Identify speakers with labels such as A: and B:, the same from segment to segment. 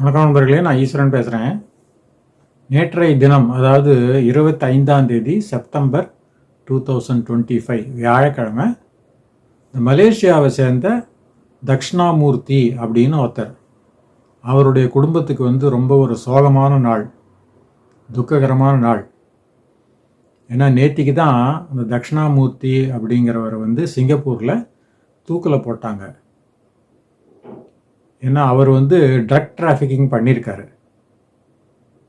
A: வணக்கம் நண்பர்களே நான் ஈஸ்வரன் பேசுகிறேன் நேற்றைய தினம் அதாவது இருபத்தைந்தாம் தேதி September two thousand twenty five வியாழக்கிழமை இந்த மலேசியாவை சேர்ந்த தக்ஷணாமூர்த்தி அப்படின்னு ஒருத்தர். அவருடைய குடும்பத்துக்கு வந்து ரொம்ப ஒரு சோகமான நாள் துக்ககரமான நாள். ஏன்னா நேத்திக்கு தான் அந்த தக்ஷணாமூர்த்தி அப்படிங்கிறவரை வந்து சிங்கப்பூரில் தூக்கில் போட்டாங்க. ஏன்னா அவர் வந்து ட்ரக் டிராஃபிக்கிங் பண்ணியிருக்காரு.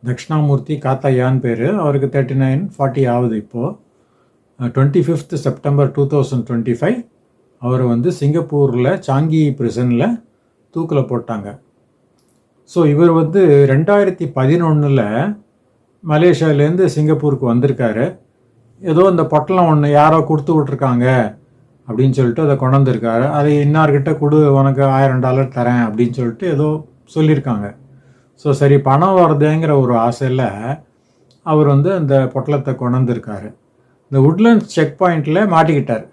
A: தக்ஷணாமூர்த்தி காத்தாயான்னு பேர். அவருக்கு தேர்ட்டி நைன் ஃபார்ட்டி ஆகுது இப்போது twenty fifth September two thousand twenty five அவரை வந்து சிங்கப்பூரில் சாங்கி பிரிசனில் தூக்கில் போட்டாங்க. ஸோ இவர் வந்து ரெண்டாயிரத்தி பதினொன்றில் மலேசியாவிலேருந்து சிங்கப்பூருக்கு வந்திருக்காரு. ஏதோ இந்த பொட்டலம் ஒன்று யாரோ கொடுத்து விட்ருக்காங்க அப்படின்னு சொல்லிட்டு அதை கொண்டாந்துருக்காரு. அதை இன்னார்கிட்ட கொடு உனக்கு ஆயிரம் டாலர் தரேன் அப்படின்னு சொல்லிட்டு ஏதோ சொல்லியிருக்காங்க. ஸோ சரி பணம் வருதுங்கிற ஒரு ஆசையில் அவர் வந்து அந்த பொட்டலத்தை கொண்டாந்துருக்காரு. இந்த உட்லண்ட்ஸ் செக் பாயிண்டில் மாட்டிக்கிட்டார்.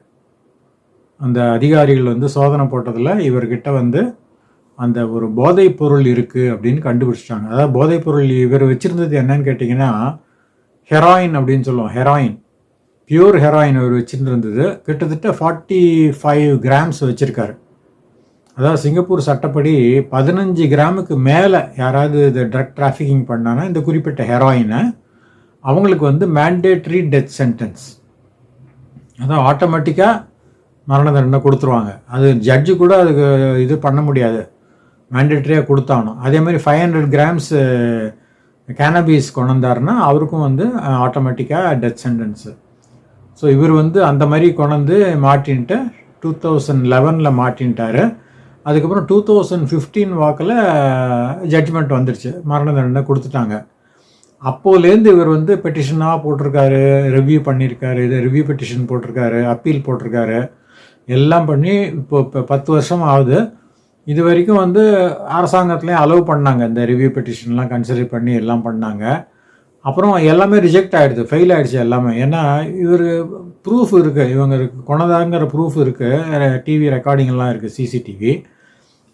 A: அந்த அதிகாரிகள் வந்து சோதனை போட்டதில் இவர்கிட்ட வந்து அந்த ஒரு போதைப் பொருள் இருக்குது அப்படின்னு கண்டுபிடிச்சிட்டாங்க. அதாவது போதைப் பொருள் இவர் வச்சுருந்தது என்னன்னு கேட்டிங்கன்னா ஹெராயின் அப்படின்னு சொல்லுவோம். ஹெராயின் பியூர் ஹெராயின் அவர் வச்சுருந்தது கிட்டத்தட்ட ஃபார்ட்டி ஃபைவ் கிராம்ஸ் வச்சுருக்காரு. அதாவது சிங்கப்பூர் சட்டப்படி பதினஞ்சு கிராமுக்கு மேலே யாராவது இது ட்ரக் டிராஃபிக்கிங் பண்ணானா இந்த குறிப்பிட்ட ஹெராயினை அவங்களுக்கு வந்து மேண்டேட்ரி டெத் சென்டென்ஸ் அதான் ஆட்டோமேட்டிக்காக மரண தண்டனை கொடுத்துருவாங்க. அது ஜட்ஜு கூட அதுக்கு இது பண்ண முடியாது. மேண்டேட்ரியாக கொடுத்தாகணும். அதே மாதிரி ஃபைவ் ஹண்ட்ரட் கிராம்ஸ் கேனபீஸ் கொண்டு வந்தாருன்னா அவருக்கும் வந்து ஆட்டோமேட்டிக்காக டெத் சென்டென்ஸு ஸோ இவர் வந்து அந்த மாதிரி கொண்டு மாட்டின்ட்டு டூ தௌசண்ட் லெவனில் மாட்டின்ட்டார். அதுக்கப்புறம் டூ தௌசண்ட் ஃபிஃப்டீன் வாக்கில் ஜட்ஜ்மெண்ட் வந்துருச்சு. மரண தண்டனை கொடுத்துட்டாங்க. அப்போலேருந்து இவர் வந்து பெட்டிஷனாக போட்டிருக்காரு ரிவ்யூ பண்ணியிருக்காரு இது ரிவ்யூ பெட்டிஷன் போட்டிருக்காரு அப்பீல் போட்டிருக்காரு. எல்லாம் பண்ணி இப்போ இப்போ பத்து வருஷம் ஆகுது. இது வரைக்கும் வந்து அரசாங்கத்துலேயும் அலோவ் பண்ணாங்க. இந்த ரிவ்யூ பெட்டிஷன்லாம் கன்சிடர் பண்ணி எல்லாம் பண்ணாங்க. அப்புறம் எல்லாமே ரிஜெக்ட் ஆகிடுது ஃபெயில் ஆகிடுச்சு எல்லாமே. ஏன்னா இவர் ப்ரூஃப் இருக்குது இவங்க கொண்டதாங்கிற ப்ரூஃப் இருக்குது டிவி ரெக்கார்டிங்லாம் இருக்குது சிசிடிவி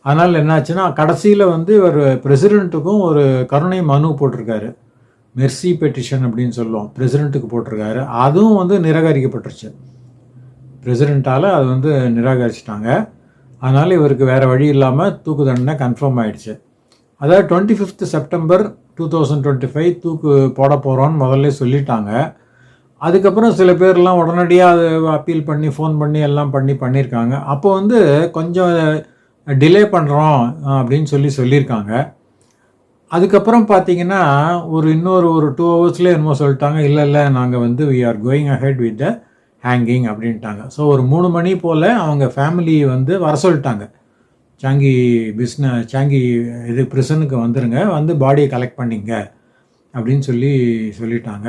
A: அதனால் என்னாச்சுன்னா கடைசியில் வந்து இவர் பிரசிடெண்ட்டுக்கும் ஒரு கருணை மனு போட்டிருக்காரு. மெர்சி பெட்டிஷன் அப்படின்னு சொல்லுவோம். பிரசிடெண்ட்டுக்கு போட்டிருக்காரு. அதுவும் வந்து நிராகரிக்கப்பட்டுருச்சு. பிரசிடெண்ட்டால் அது வந்து நிராகரிச்சிட்டாங்க. அதனால் இவருக்கு வேறு வழி இல்லாமல் தூக்கு தண்டனை கன்ஃபார்ம் ஆகிடுச்சு அதாவது twenty fifth September two thousand twenty five தூக்கு போட போகிறோன்னு முதல்ல சொல்லிட்டாங்க. அதுக்கப்புறம் சில பேர்லாம் உடனடியாக அது அப்பீல் பண்ணி ஃபோன் பண்ணி எல்லாம் பண்ணி பண்ணியிருக்காங்க. அப்போ வந்து கொஞ்சம் டிலே பண்ணுறோம் அப்படின்னு சொல்லி சொல்லியிருக்காங்க. அதுக்கப்புறம் பார்த்தீங்கன்னா ஒரு இன்னொரு ஒரு டூ ஹவர்ஸ்லேயே என்னமோ சொல்லிட்டாங்க இல்லை இல்லை நாங்கள் வந்து we are going ahead with the hanging அப்படின்ட்டாங்க. ஸோ ஒரு மூணு மணி போல் அவங்க ஃபேமிலி வந்து வர சொல்லிட்டாங்க. சாங்கி பிஸ்னஸ் சாங்கி இது ப்ரிசனுக்கு வந்துருங்க. வந்து பாடியை கலெக்ட் பண்ணிங்க. அப்படின்னு சொல்லி சொல்லிட்டாங்க.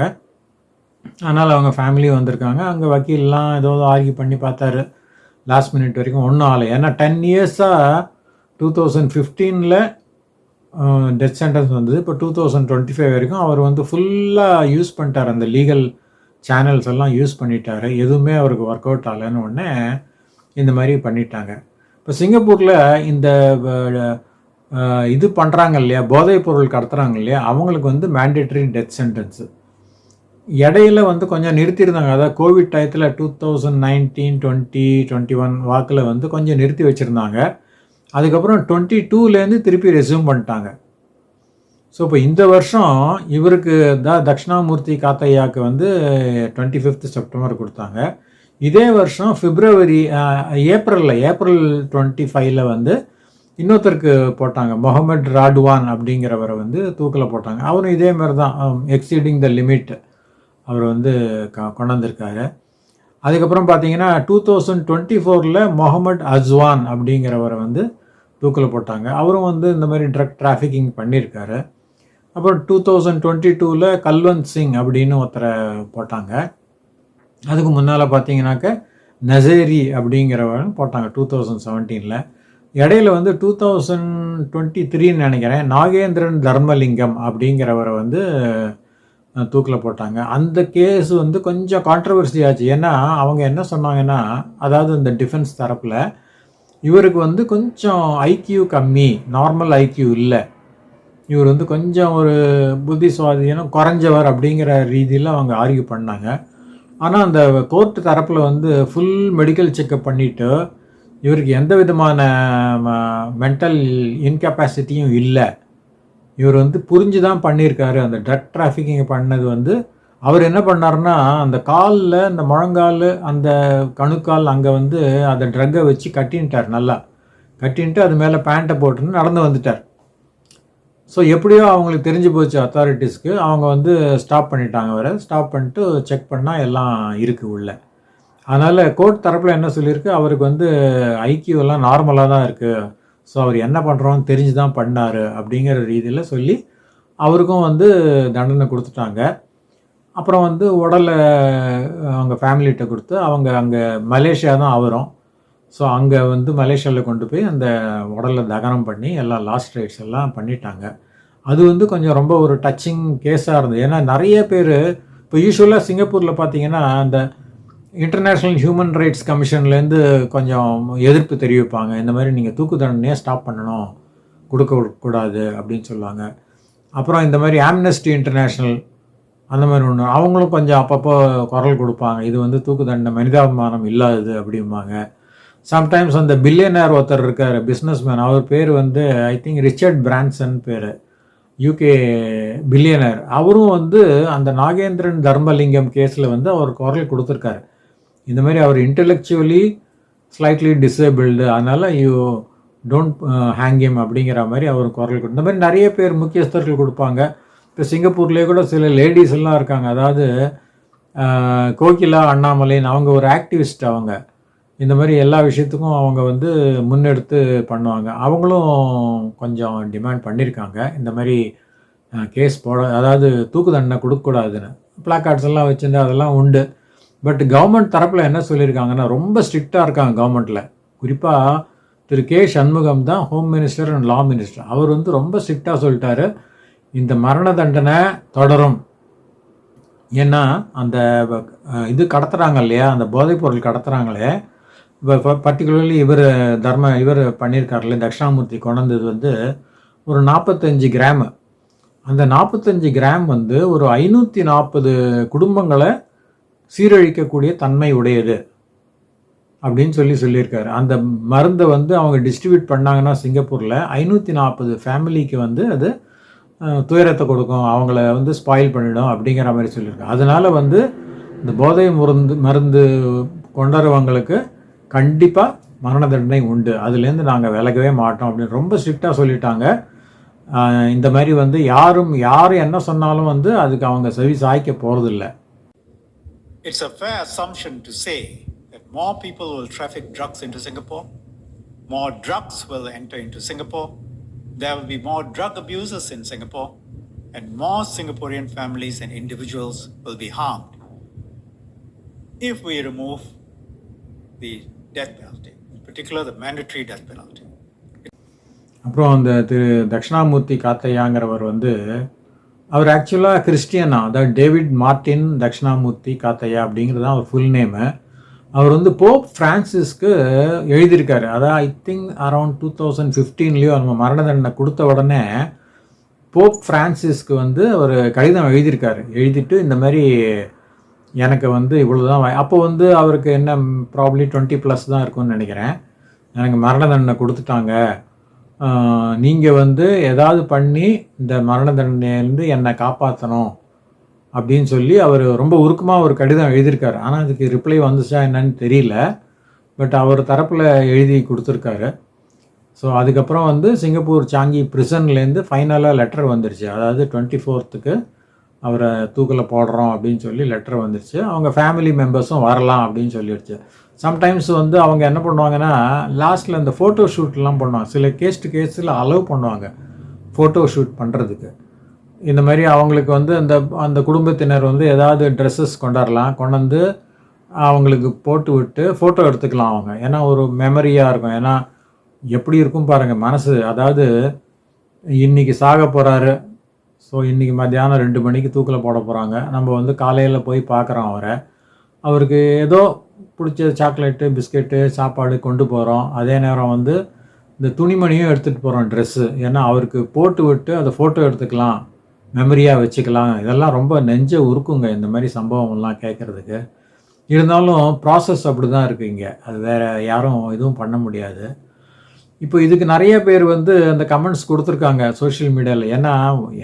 A: அதனால் அவங்க ஃபேமிலி வந்திருக்காங்க. அங்கே வக்கீல்லாம் ஏதோ ஆர்கியூ பண்ணி பார்த்தாரு. லாஸ்ட் மினிட் வரைக்கும் ஒன்றும் ஆகலை. ஏன்னா டென் இயர்ஸாக டூ தௌசண்ட் ஃபிஃப்டீனில் டெத் சென்டென்ஸ் வந்தது. இப்போ டூ தௌசண்ட் டுவெண்ட்டி ஃபைவ் வரைக்கும் அவர் வந்து ஃபுல்லாக யூஸ் பண்ணிட்டார். அந்த லீகல் சேனல்ஸ் எல்லாம் யூஸ் பண்ணிட்டார். எதுவுமே அவருக்கு ஒர்க் அவுட் ஆகலைன்னு உடனே இந்த மாதிரி பண்ணிட்டாங்க. இப்போ சிங்கப்பூரில் இந்த இது பண்ணுறாங்க இல்லையா? போதைப் பொருள் கடத்துறாங்க இல்லையா? அவங்களுக்கு வந்து மேண்டேட்ரி டெத் சென்டென்ஸு இடையில வந்து கொஞ்சம் நிறுத்தியிருந்தாங்க அதாவது கோவிட் டயத்தில் two thousand nineteen twenty twenty one வாக்கில் வந்து கொஞ்சம் நிறுத்தி வச்சுருந்தாங்க. அதுக்கப்புறம் டுவெண்ட்டி டூலேருந்து திருப்பி ரெஸ்யூம் பண்ணிட்டாங்க. ஸோ இப்போ இந்த வருஷம் இவருக்கு த தக்ஷணாமூர்த்தி காத்தையாவுக்கு வந்து டுவெண்ட்டி ஃபிஃப்த் செப்டம்பர் கொடுத்தாங்க. இதே வருஷம் பிப்ரவரி ஏப்ரலில் ஏப்ரல் டுவெண்ட்டி ஃபைவ்ல வந்து இன்னொருத்தருக்கு போட்டாங்க முகமது ராடுவான் அப்படிங்கிறவரை வந்து தூக்கில் போட்டாங்க. அவரும் இதே மாதிரி தான் எக்ஸீடிங் த லிமிட் அவர் வந்து க கொண்டாந்துருக்காரு. அதுக்கப்புறம் பார்த்தீங்கன்னா டூ தௌசண்ட் டுவெண்ட்டி ஃபோரில் முகமது அஸ்வான் அப்படிங்கிறவரை வந்து தூக்கில் போட்டாங்க. அவரும் வந்து இந்த மாதிரி ட்ரக் டிராஃபிக்கிங் பண்ணியிருக்காரு அப்புறம் டூ தௌசண்ட் டுவெண்ட்டி டூவில் கல்வந்த் சிங் அப்படின்னு ஒருத்தரை போட்டாங்க. அதுக்கு முன்னால் பார்த்தீங்கன்னாக்க நசேரி அப்படிங்கிறவங்க போட்டாங்க டூ தௌசண்ட் செவன்டீனில் இடையில வந்து டூ தௌசண்ட் டுவெண்ட்டி த்ரீன்னு நினைக்கிறேன். நாகேந்திரன் தர்மலிங்கம் அப்படிங்கிறவரை வந்து தூக்கில் போட்டாங்க. அந்த கேஸ் வந்து கொஞ்சம் கான்ட்ரவர்சி ஆச்சு. ஏன்னா அவங்க என்ன சொன்னாங்கன்னா அதாவது இந்த டிஃபென்ஸ் தரப்பில் இவருக்கு வந்து கொஞ்சம் ஐக்யூ கம்மி. நார்மல் ஐக்யூ இல்லை. இவர் வந்து கொஞ்சம் ஒரு புத்தி சுவாதீனம் குறைஞ்சவர் அப்படிங்கிற ரீதியில் அவங்க ஆர்கியூ பண்ணாங்க. ஆனால் அந்த கோர்ட் தரப்பில் வந்து ஃபுல் மெடிக்கல் செக்கப் பண்ணிவிட்டு இவருக்கு எந்த விதமான மென்டல் இன்கெப்பாசிட்டியும் இல்லை. இவர் வந்து புரிஞ்சு தான் பண்ணியிருக்காரு. அந்த ட்ரக் டிராஃபிக்கிங் பண்ணது வந்து அவர் என்ன பண்ணார்னா அந்த காலில் அந்த முழங்கால் அந்த கணுக்கால் அங்கே வந்து அந்த ட்ரக்கை வச்சு கட்டின்ட்டார் நல்லா. கட்டின்ட்டு அது மேலே பேண்ட்டை போட்டுன்னு நடந்து வந்துட்டார். ஸோ எப்படியோ அவங்களுக்கு தெரிஞ்சு போச்சு அத்தாரிட்டிஸ்க்கு அவங்க வந்து ஸ்டாப் பண்ணிட்டாங்க வர ஸ்டாப் பண்ணிட்டு செக் பண்ணால் எல்லாம் இருக்குது உள்ளே. அதனால் கோர்ட் தரப்பில் என்ன சொல்லியிருக்கு? அவருக்கு வந்து ஐக்கியூ எல்லாம் நார்மலாக தான் இருக்குது ஸோ அவர் என்ன பண்ணுறோன்னு தெரிஞ்சு தான் பண்ணார் அப்படிங்கிற ரீதியில் சொல்லி அவருக்கும் வந்து தண்டனை கொடுத்துட்டாங்க. அப்புறம் வந்து உடலை அவங்க ஃபேமிலிகிட்ட கொடுத்து அவங்க அங்கே மலேசியா தான் அவரும். ஸோ அங்கே வந்து மலேசியாவில் கொண்டு போய் அந்த உடலை தகனம் பண்ணி எல்லா லாஸ்ட் ரைட்ஸ் எல்லாம் பண்ணிட்டாங்க. அது வந்து கொஞ்சம் ரொம்ப ஒரு டச்சிங் கேஸாக இருந்தது. ஏன்னா நிறைய பேர் இப்போ யூஸ்வலாக சிங்கப்பூரில் பார்த்தீங்கன்னா அந்த இன்டர்நேஷ்னல் ஹியூமன் ரைட்ஸ் கமிஷன்லேருந்து கொஞ்சம் எதிர்ப்பு தெரிவிப்பாங்க. இந்த மாதிரி நீங்கள் தூக்கு தண்டனையே ஸ்டாப் பண்ணணும். கொடுக்க கூடாது அப்படின்னு சொல்லுவாங்க. அப்புறம் இந்த மாதிரி ஆம்னஸ்டி இன்டர்நேஷ்னல் அந்த மாதிரி ஒன்று அவங்களும் கொஞ்சம் அப்பப்போ குரல் கொடுப்பாங்க. இது வந்து தூக்கு தண்டனை மனிதாபிமானம் இல்லாதது அப்படிம்பாங்க. சம்டைம்ஸ் அந்த பில்லியனர் ஒருத்தர் இருக்கார் பிஸ்னஸ் மேன் அவர் பேர் வந்து ஐ திங்க் ரிச்சர்ட் பிரான்சன் பேர். யூகே பில்லியனர் அவரும் வந்து அந்த நாகேந்திரன் தர்மலிங்கம் கேஸில் வந்து அவர் குரல் கொடுத்துருக்காரு. இந்த மாதிரி அவர் இன்டெலெக்சுவலி ஸ்லைட்லி டிசேபிள்டு அதனால் யூ டோன்ட் ஹேங்கிம் அப்படிங்கிற மாதிரி அவர் குரல் கொடு இந்த மாதிரி நிறைய பேர் முக்கியஸ்தர்கள் கொடுப்பாங்க. இப்போ சிங்கப்பூர்லேயே கூட சில லேடிஸ் எல்லாம் இருக்காங்க. அதாவது uh, கோகிலா அண்ணாமலைன்னு அவங்க ஒரு ஆக்டிவிஸ்ட் அவங்க. இந்த மாதிரி எல்லா விஷயத்துக்கும் அவங்க வந்து முன்னெடுத்து பண்ணுவாங்க. அவங்களும் கொஞ்சம் டிமாண்ட் பண்ணியிருக்காங்க இந்த மாதிரி கேஸ் போட அதாவது தூக்கு தண்டனை கொடுக்கக்கூடாதுன்னு. பிளாக்கார்ட்ஸ் எல்லாம் வச்சுருந்து அதெல்லாம் உண்டு. பட் கவர்மெண்ட் தரப்பில் என்ன சொல்லியிருக்காங்கன்னா ரொம்ப ஸ்ட்ரிக்டாக இருக்காங்க கவர்மெண்ட்டில் குறிப்பாக திரு கே. சண்முகம் தான் home minister and law minister அவர் வந்து ரொம்ப ஸ்ட்ரிக்டாக சொல்லிட்டாரு. இந்த மரண தண்டனை தொடரும். ஏன்னா அந்த இது கடத்துகிறாங்க இல்லையா? அந்த போதைப்பொருள் கடத்துகிறாங்களே இப்போ பர்டிகுலர்லி இவர் தர்ம இவர் பண்ணியிருக்காருல்ல தட்சிணாமூர்த்தி கொண்டது வந்து ஒரு நாற்பத்தஞ்சு கிராமு. அந்த நாற்பத்தஞ்சு கிராம் வந்து ஒரு ஐநூற்றி நாற்பது குடும்பங்களை சீரழிக்கக்கூடிய தன்மை உடையது அப்படின்னு சொல்லி சொல்லியிருக்காரு. அந்த மருந்தை வந்து அவங்க டிஸ்ட்ரிபியூட் பண்ணாங்கன்னா சிங்கப்பூரில் ஐநூற்றி நாற்பது ஃபேமிலிக்கு வந்து அது துயரத்தை கொடுக்கும். அவங்கள வந்து ஸ்பாயில் பண்ணிடும் அப்படிங்கிற மாதிரி சொல்லியிருக்காங்க அதனால் வந்து இந்த போதை மருந்து மருந்து கொண்டறவங்களுக்கு கண்டிப்பாக மரண தண்டனை உண்டு அதுலேருந்து நாங்கள் விலகவே மாட்டோம் அப்படின்னு ரொம்ப ஸ்ட்ரிக்டாக சொல்லிட்டாங்க இந்த மாதிரி வந்து யாரும் யார் என்ன சொன்னாலும் வந்து அதுக்கு அவங்க செவி சாய்க்க போகிறதில்ல
B: it's a fair assumption to say that more people will traffic drugs into Singapore more drugs will enter into Singapore there will be more drug abuses in Singapore and more Singaporean families and individuals will be harmed if we remove the death penalty, in particular the mandatory death penalty.
A: அப்புறம் அந்த திரு தட்சிணாமூர்த்தி காத்தையாங்கிறவர் வந்து அவர் ஆக்சுவலாக கிறிஸ்டியனா அதாவது David Martin Dakshinamurthy காத்தையா அப்படிங்கிறது தான் அவர் full name அவர் வந்து Pope ஃப்ரான்சிஸ்க்கு எழுதியிருக்காரு. அதான் I think around two thousand ஃபிஃப்டீன்லேயோ நம்ம மரண தண்டனை கொடுத்த உடனே போப் ஃப்ரான்சிஸ்க்கு வந்து அவர் கடிதம் எழுதியிருக்காரு. எழுதிட்டு இந்த மாதிரி எனக்கு வந்து இவ்வளோ தான் அப்போ வந்து அவருக்கு என்ன ப்ராப்ளி டுவெண்ட்டி ப்ளஸ் தான் இருக்கும்னு நினைக்கிறேன். எனக்கு மரண தண்டனை கொடுத்துட்டாங்க நீங்கள் வந்து ஏதாவது பண்ணி இந்த மரண தண்டனையிலேருந்து என்னை காப்பாற்றணும் அப்படின்னு சொல்லி அவர் ரொம்ப உருக்கமாக ஒரு கடிதம் எழுதியிருக்காரு. ஆனால் அதுக்கு ரிப்ளை வந்துச்சா என்னன்னு தெரியல. பட் அவர் தரப்பில் எழுதி கொடுத்துருக்காரு. ஸோ அதுக்கப்புறம் வந்து சிங்கப்பூர் சாங்கி ப்ரிசன்லேருந்து ஃபைனலாக லெட்டர் வந்துருச்சு. அதாவது டுவெண்ட்டி ஃபோர்த்துக்கு அவரை தூக்கில் போடுறோம் அப்படின்னு சொல்லி லெட்டர் வந்துருச்சு. அவங்க ஃபேமிலி மெம்பர்ஸும் வரலாம் அப்படின்னு சொல்லிடுச்சு சம்டைம்ஸ் வந்து அவங்க என்ன பண்ணுவாங்கன்னா லாஸ்ட்டில் இந்த ஃபோட்டோ ஷூட்லாம் பண்ணுவாங்க. சில கேஸ் டு கேஸில் அலோவ் பண்ணுவாங்க ஃபோட்டோ ஷூட் பண்ணுறதுக்கு இந்த மாதிரி அவங்களுக்கு வந்து அந்த அந்த குடும்பத்தினர் வந்து ஏதாவது ட்ரெஸ்ஸஸ் கொண்டாடலாம். கொண்டு வந்து அவங்களுக்கு போட்டு விட்டு ஃபோட்டோ எடுத்துக்கலாம் அவங்க. ஏன்னா ஒரு மெமரியாக இருக்கும். ஏன்னா எப்படி இருக்கும் பாருங்கள் மனசு. அதாவது இன்னைக்கு சாக போகிறாரு ஸோ இன்றைக்கி மத்தியானம் ரெண்டு மணிக்கு தூக்கில் போட போகிறாங்க நம்ம வந்து காலையில் போய் பார்க்குறோம் அவரை. அவருக்கு ஏதோ பிடிச்ச சாக்லேட்டு பிஸ்கெட்டு சாப்பாடு கொண்டு போகிறோம் அதே நேரம் வந்து இந்த துணிமணியும் எடுத்துகிட்டு போகிறோம் ட்ரெஸ்ஸு ஏன்னா அவருக்கு போட்டு விட்டு அதை ஃபோட்டோ எடுத்துக்கலாம் மெமரியாக வச்சுக்கலாம். இதெல்லாம் ரொம்ப நெஞ்ச உருக்குங்க இந்த மாதிரி சம்பவம்லாம் கேட்குறதுக்கு இருந்தாலும் ப்ராசஸ் அப்படி தான் இருக்குது இங்கே. அது வேறு யாரும் எதுவும் பண்ண முடியாது. இப்போ இதுக்கு நிறைய பேர் வந்து அந்த கமெண்ட்ஸ் கொடுத்துருக்காங்க சோஷியல் மீடியாவில் ஏன்னா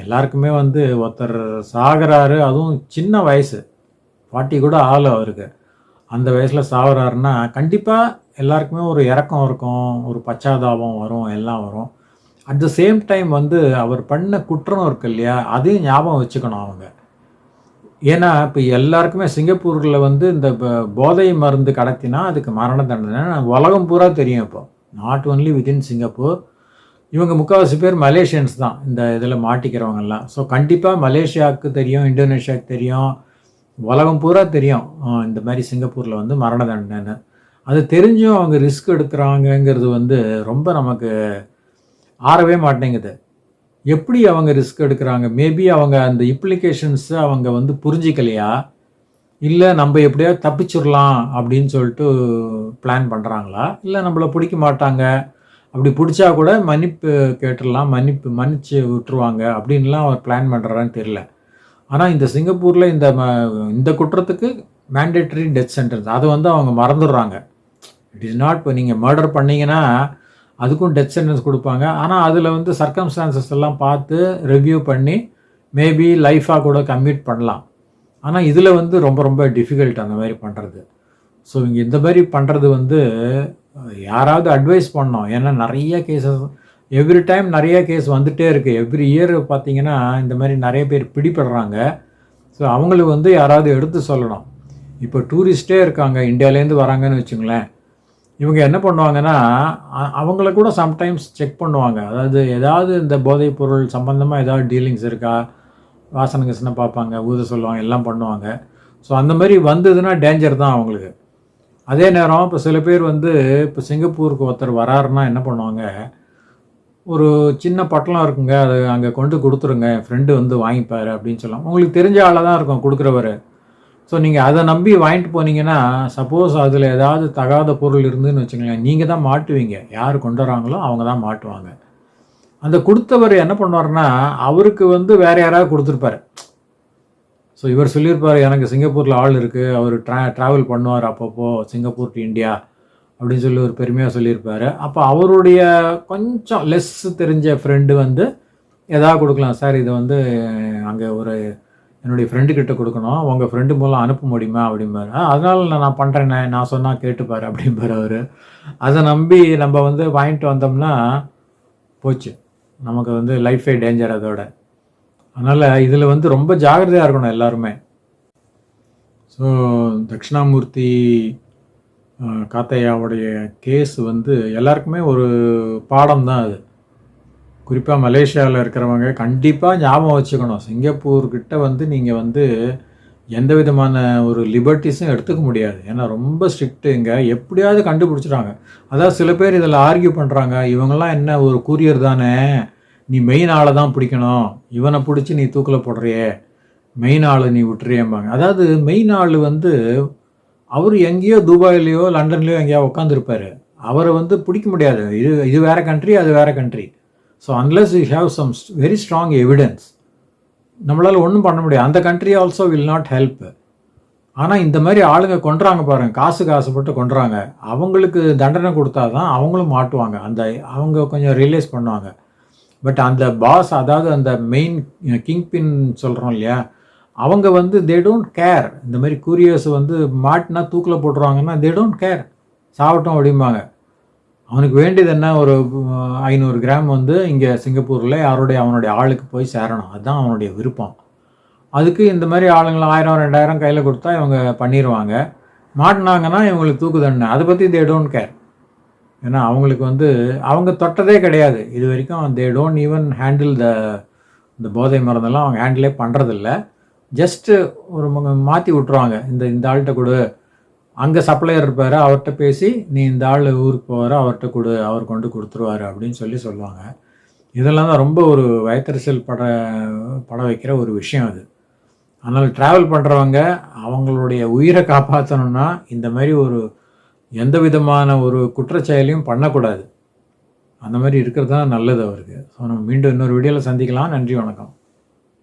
A: எல்லாருக்குமே வந்து ஒருத்தர் சாகிறாரு அதுவும் சின்ன வயசு. பாட்டி கூட ஆள் அவருக்கு. அந்த வயசில் சாகுறாருன்னா கண்டிப்பாக எல்லாருக்குமே ஒரு இறக்கம் இருக்கும் ஒரு பச்சாதாபம் வரும் எல்லாம் வரும். அட் த சேம் டைம் வந்து அவர் பண்ண குற்றம் இருக்கு இல்லையா அதையும் ஞாபகம் வச்சுக்கணும் அவங்க. ஏன்னா இப்போ எல்லாருக்குமே சிங்கப்பூரில் வந்து இந்த போதை மருந்து கடத்தினா அதுக்கு மரண தண்டனை. உலகம் பூரா தெரியும் இப்போ. நாட் ஒன்லி வித்தின் சிங்கப்பூர் இவங்க முக்கால்வாசி பேர் மலேசியன்ஸ் தான் இந்த இதில் மாட்டிக்கிறவங்கெல்லாம். ஸோ கண்டிப்பாக மலேசியாவுக்கு தெரியும் இந்தோனேஷியாவுக்கு தெரியும் உலகம் பூரா தெரியும். இந்த மாதிரி சிங்கப்பூரில் வந்து மரண தண்டனை. அது தெரிஞ்சும் அவங்க ரிஸ்க் எடுக்கிறாங்கங்கிறது வந்து ரொம்ப நமக்கு ஆறவே மாட்டேங்குது. எப்படி அவங்க ரிஸ்க் எடுக்கிறாங்க? மேபி அவங்க அந்த இம்ப்ளிகேஷன்ஸை அவங்க வந்து புரிஞ்சிக்கலையா? இல்லை நம்ம எப்படியாவது தப்பிச்சிடலாம் அப்படின்னு சொல்லிட்டு பிளான் பண்ணுறாங்களா இல்லை நம்மளை பிடிக்க மாட்டாங்க. அப்படி பிடிச்சா கூட மன்னிப்பு கேட்டுடலாம் மன்னிப்பு மன்னிச்சு விட்டுருவாங்க அப்படின்லாம் அவர் பிளான் பண்ணுறான்னு தெரில ஆனால் இந்த சிங்கப்பூரில் இந்த ம- இந்த குற்றத்துக்கு மேண்டேட்டரி டெத் சென்டென்ஸ் அதை வந்து அவங்க மறந்துடுறாங்க. இட் இஸ் நாட் இப்போ நீங்கள் மர்டர் பண்ணீங்கன்னா அதுக்கும் டெத் சென்டென்ஸ் கொடுப்பாங்க. ஆனால் அதில் வந்து சர்க்கம்ஸ்டான்சஸ் எல்லாம் பார்த்து ரிவ்யூ பண்ணி மேபி லைஃபாக கூட கம்மிட் பண்ணலாம். ஆனால் இதில் வந்து ரொம்ப ரொம்ப டிஃபிகல்ட் அந்த மாதிரி பண்ணுறது ஸோ இங்கே இந்த மாதிரி பண்ணுறது வந்து யாராவது அட்வைஸ் பண்ணோம் ஏன்னா நிறைய கேசஸ் எவ்ரி டைம் நிறைய கேஸ் வந்துகிட்டே இருக்குது எவ்ரி இயர் பார்த்தீங்கன்னா இந்த மாதிரி நிறைய பேர் பிடிபடுறாங்க. ஸோ அவங்களுக்கு வந்து யாராவது எடுத்து சொல்லணும். இப்போ டூரிஸ்ட்டே இருக்காங்க இந்தியாவிலேருந்து வராங்கன்னு வச்சுங்களேன். இவங்க என்ன பண்ணுவாங்கன்னா அவங்கள கூட சம்டைம்ஸ் செக் பண்ணுவாங்க. அதாவது ஏதாவது இந்த போதைப் பொருள் சம்மந்தமாக ஏதாவது டீலிங்ஸ் இருக்கா? வாசனை கிசனை பார்ப்பாங்க ஊத சொல்லுவாங்க எல்லாம் பண்ணுவாங்க. ஸோ அந்த மாதிரி வந்ததுன்னா டேஞ்சர் தான் அவங்களுக்கு. அதே நேரம் இப்போ சில பேர் வந்து இப்போ சிங்கப்பூருக்கு ஒருத்தர் வராருன்னா என்ன பண்ணுவாங்க? ஒரு சின்ன பட்டலம் இருக்குங்க அது அங்கே கொண்டு கொடுத்துருங்க என் ஃப்ரெண்டு வந்து வாங்கிப்பார் அப்படின்னு சொல்லலாம். உங்களுக்கு தெரிஞ்ச ஆளாக தான் இருக்கும் கொடுக்குறவர். ஸோ நீங்கள் அதை நம்பி வாங்கிட்டு போனீங்கன்னா சப்போஸ் அதில் ஏதாவது தகாத பொருள் இருந்துன்னு வச்சுங்களேன் நீங்கள் தான் மாட்டுவீங்க. யார் கொண்டு வராங்களோ அவங்க தான் மாட்டுவாங்க. அந்த கொடுத்தவர் என்ன பண்ணுவார்னா அவருக்கு வந்து வேற யாராவது கொடுத்துருப்பாரு. ஸோ இவர் சொல்லியிருப்பார் எனக்கு சிங்கப்பூரில் ஆள் இருக்குது அவர் ட்ரா ட்ராவல் பண்ணுவார் அப்பப்போ. சிங்கப்பூர் டு இந்தியா அப்படின்னு சொல்லி ஒரு பெருமையாக சொல்லியிருப்பார். அப்போ அவருடைய கொஞ்சம் லெஸ் தெரிஞ்ச ஃப்ரெண்டு வந்து எதாவது கொடுக்கலாம். சார் இதை வந்து அங்கே ஒரு என்னுடைய ஃப்ரெண்டுக்கிட்ட கொடுக்கணும். உங்கள் ஃப்ரெண்டு மூலம் அனுப்ப முடியுமா? அப்படிம்பாரு. அதனால் நான் நான் பண்ணுறேன் நான் சொன்னால் கேட்டுப்பார். அப்படிம்பார் அவர். அதை நம்பி நம்ம வந்து வாங்கிட்டு வந்தோம்னா போச்சு. நமக்கு வந்து லைஃபே டேஞ்சர் அதோட அதனால் இதில் வந்து ரொம்ப ஜாகிரதையாக இருக்கணும் எல்லாருமே. ஸோ தட்சிணாமூர்த்தி காத்தையாவுடைய கேஸ் வந்து எல்லாருக்குமே ஒரு பாடம் தான் அது. குறிப்பாக மலேசியாவில் இருக்கிறவங்க கண்டிப்பாக ஞாபகம் வச்சுக்கணும். சிங்கப்பூர்கிட்ட வந்து நீங்கள் வந்து எந்த விதமான ஒரு லிபர்ட்டிஸும் எடுத்துக்க முடியாது. ஏன்னா ரொம்ப ஸ்ட்ரிக்ட்டு இங்கே. எப்படியாவது கண்டுபிடிச்சிட்டாங்க அதாவது சில பேர் இதில் ஆர்கியூ பண்ணுறாங்க இவங்கெல்லாம் என்ன ஒரு கூரியர் தானே? நீ மெயின் ஆளை தான் பிடிக்கணும். இவனை பிடிச்சி நீ தூக்கில் போடுறியே. மெயின் ஆளை நீ விட்டுறியம்பாங்க. அதாவது மெயின் ஆள் வந்து அவர் எங்கேயோ துபாயிலையோ லண்டன்லையோ எங்கேயோ உட்காந்துருப்பாரு அவரை வந்து பிடிக்க முடியாது. இது இது வேறு கண்ட்ரி அது வேறு country so unless you have some very strong evidence நம்மளால் ஒன்றும் பண்ண முடியாது. அந்த country also will not help ஆனால் இந்த மாதிரி ஆளுங்க கொண்டுறாங்க பாருங்கள் காசுக்கு ஆசைப்பட்டு கொண்டுறாங்க அவங்களுக்கு தண்டனை கொடுத்தா தான் அவங்களும் மாட்டுவாங்க. அந்த அவங்க கொஞ்சம் ரியலைஸ் பண்ணுவாங்க. பட் அந்த பாஸ் அதாவது அந்த மெயின் கிங் பின் சொல்கிறோம் இல்லையா? அவங்க வந்து தே டோன்ட் கேர் இந்த மாதிரி கூரியர்ஸ் வந்து மாட்டினா தூக்கில் போட்டுருவாங்கன்னா தே டோன்ட் கேர் சாப்பிட்டோம் அப்படிம்பாங்க. அவனுக்கு வேண்டியது என்ன? ஒரு ஐநூறு கிராம் வந்து இங்கே சிங்கப்பூரில் யாருடைய அவனுடைய ஆளுக்கு போய் சேரணும். அதுதான் அவனுடைய விருப்பம். அதுக்கு இந்த மாதிரி ஆளுங்களை ஆயிரம் ரெண்டாயிரம் கையில் கொடுத்தா இவங்க பண்ணிடுவாங்க மாட்டினாங்கன்னா இவங்களுக்கு தூக்கு தண்டனை. அதை பற்றி தே டோன்ட் கேர் ஏன்னா அவங்களுக்கு வந்து அவங்க தொட்டதே கிடையாது. இது வரைக்கும் they don't even handle the இந்த போதை மருந்தெல்லாம் அவங்க ஹேண்டிலே பண்ணுறதில்ல ஜஸ்ட்டு ஒரு மாற்றி விட்ருவாங்க இந்த இந்த ஆள்கிட்ட கொடு. அங்கே சப்ளையர் இருப்பார் அவர்கிட்ட பேசி நீ இந்த ஆள் ஊருக்கு போகிற அவர்கிட்ட கொடு அவர் கொண்டு கொடுத்துருவாரு அப்படின்னு சொல்லி சொல்லுவாங்க. இதெல்லாம் தான் ரொம்ப ஒரு வயத்தரசியல் பட பட வைக்கிற ஒரு விஷயம் அது. அதனால் ட்ராவல் பண்ணுறவங்க அவங்களுடைய உயிரை காப்பாற்றணும்னா இந்த மாதிரி ஒரு எந்த விதமான ஒரு குற்றச்செயலையும் பண்ணக்கூடாது. அந்த மாதிரி இருக்கிறது தான் நல்லது அவருக்கு. ஸோ நம்ம மீண்டும் இன்னொரு வீடியோவில் சந்திக்கலாம். நன்றி வணக்கம்.